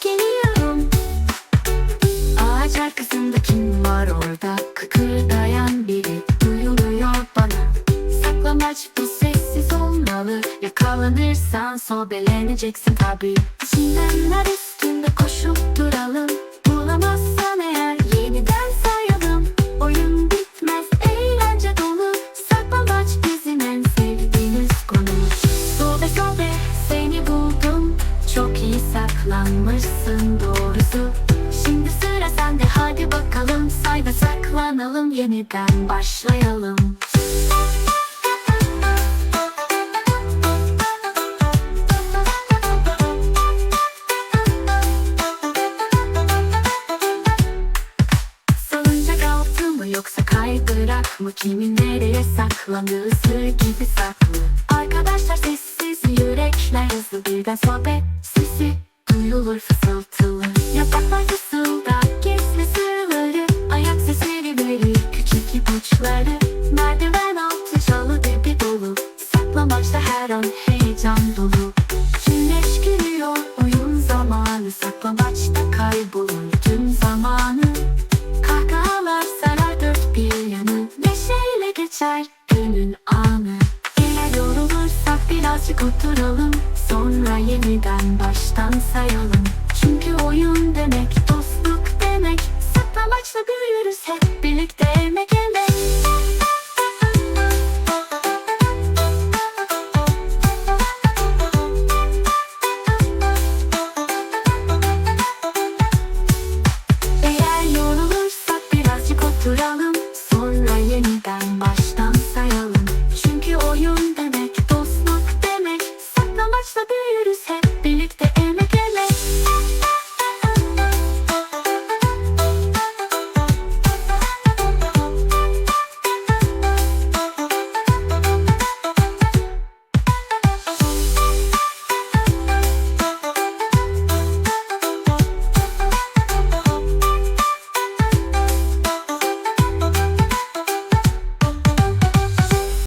Geliyorum. Ağaç arkasında kim var orada? Kıkırdayan biri duyuluyor bana. Saklamaç bu sessiz olmalı. Yakalanırsan sobeleneceksin tabi Çimenler üstünde saklanmışsın doğrusu. Şimdi sıra sende hadi bakalım. Say ve saklanalım yeniden başlayalım. Salıncak altı mı yoksa kaydırak mı? Kimin nereye saklandığı sır gibi saklı. Arkadaşlar sessiz yürekler hızlı. Birden sesi Duyulur fısıltılı. Yapraklar fısıldar gizli sırları. Ayak sesleri verir küçük ipuçları. Merdiven altı çalı dibi dolu. Saklamaçta her an heyecan dolu. Güneş gülüyor oyun zamanı. Saklamaçta kaybolur tüm zamanı. Kahkahalar sarar dört bir yanı. Neşeyle geçer Birazcık oturalım Sonra yeniden baştan sayalım. Çünkü oyun demek dostluk demek Saklamaçla büyürüz hep birlikte emek emek Eğer yorulursak birazcık oturalım.